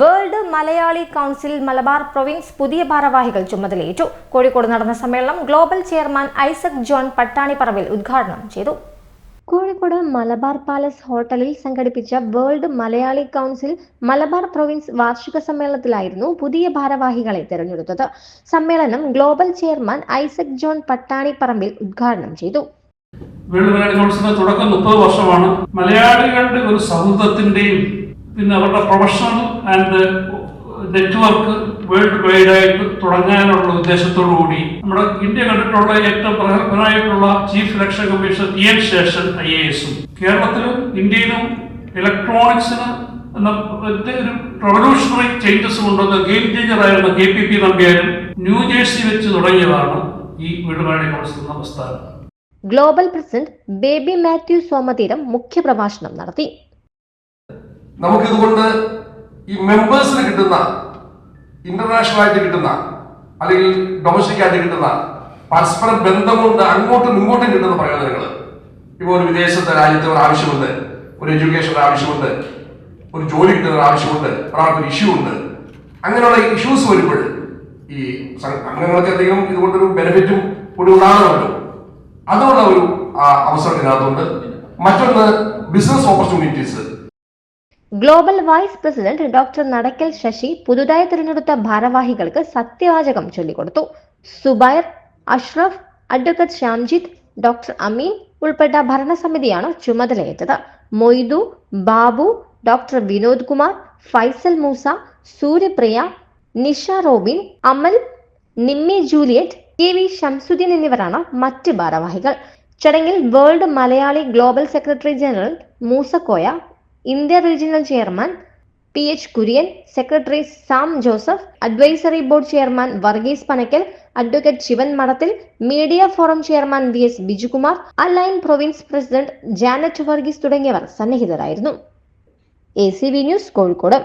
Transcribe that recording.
World Malayali council Malabar province പുതിയ ഭാരവാഹികൾ ചുമതലയേറ്റു. കോഴിക്കോട് നടന്ന സമ്മേളനം global chairman Isaac John Pattanipparambil ഉദ്ഘാടനം ചെയ്തു. കോഴിക്കോട് മലബാർ പാലസ് ഹോട്ടലിൽ സംഘടിപ്പിച്ച world Malayali council Malabar province വാർഷിക സമ്മേളനത്തിലായിരുന്നു പുതിയ ഭാരവാഹികളെ തെരഞ്ഞെടുത്തത്. സമ്മേളനം global chairman Isaac John Pattani Parambil ഉദ്ഘാടനം ചെയ്തു. വേൾഡ് മലയാളി കൗൺസിലിന്റെ തുടക്കം മുപ്പത് വർഷമാണ്. മലയാളികളുടെ ഒരു സൗഹൃദത്തിന്റെയും പിന്നെ അവരുടെ professional and network world wide ആയിട്ട് തുടങ്ങാനുള്ള ഉദ്ദേശത്തോടു കൂടി നമ്മുടെ ഇന്ത്യ കണ്ടിട്ടുള്ള ഏറ്റവും പ്രഗത്ഭനായിട്ടുള്ള chief election commissioner T N Seshan I A എസും കേരളത്തിലും ഇന്ത്യയിലും ഇലക്ട്രോണിക്സിന് എന്ന ഒരു റവല്യൂഷണറി ചേഞ്ചസ് കൊണ്ടുവന്ന ഗെയിം ചേഞ്ചർ ആയിരുന്ന കെ പി പി നമ്പ്യാരും ന്യൂജേഴ്സി വെച്ച് തുടങ്ങിയതാണ് ഈ മലയാളി കൗൺസിൽ എന്ന പ്രസ്ഥാനം global president baby Mathew Somatheeram മുഖ്യപ്രഭാഷണം നടത്തി. നമുക്കിതുകൊണ്ട് ഈ മെമ്പേഴ്സിന് കിട്ടുന്ന ഇന്റർനാഷണൽ ആയിട്ട് കിട്ടുന്ന അല്ലെങ്കിൽ ഡൊമസ്റ്റിക് ആയിട്ട് കിട്ടുന്ന പരസ്പര ബന്ധം കൊണ്ട് അങ്ങോട്ടും ഇങ്ങോട്ടും കിട്ടുന്ന പ്രയോജനങ്ങൾ ഇപ്പോൾ ഒരു വിദേശത്തെ രാജ്യത്തെ ഒരു ആവശ്യമുണ്ട് ഒരു എഡ്യൂക്കേഷൻ ആവശ്യമുണ്ട് ഒരു ജോലി കിട്ടുന്ന ആവശ്യമുണ്ട് ഒരാൾക്ക് ഇഷ്യൂ ഉണ്ട്. അങ്ങനെയുള്ള ഇഷ്യൂസ് വരുമ്പോൾ ഈ അംഗങ്ങൾക്ക് എന്തെങ്കിലും ഇതുകൊണ്ടൊരു ബെനിഫിറ്റും കൂടി ഉണ്ടാകുന്നുണ്ട്. അതുകൊണ്ട് ഒരു അവസരം ഇതിനകത്തുണ്ട്. മറ്റൊന്ന് business opportunities global vice president doctor Nadakkal Sasi പുതുതായി തിരഞ്ഞെടുത്ത ഭാരവാഹികൾക്ക് സത്യവാചകം ചൊല്ലിക്കൊടുത്തു. സുബൈർ അഷ്റഫ് അഡ്വക്കറ്റ് ശ്യാംജിത്ത് ഡോക്ടർ അമീൻ ഉൾപ്പെട്ട ഭരണസമിതിയാണ് ചുമതലയേറ്റത്. Moidu Babu doctor Vinod Kumar Faisal Moosa Suryapriya Nisha Robin Amal Nimmi Juliet K V Shamsuddin എന്നിവരാണ് മറ്റ് ഭാരവാഹികൾ. ചടങ്ങിൽ world Malayali global secretary general Moosakoya India regional chairman P H Kurian secretary Sam Joseph advisory board chairman Varghese Panakkal advocate Sivan Madathil media forum chairman V S Bijukumar Al Ain province president Janet Varghese തുടങ്ങിയവർ സന്നിഹിതരായിരുന്നു. A C V news Kozhikode.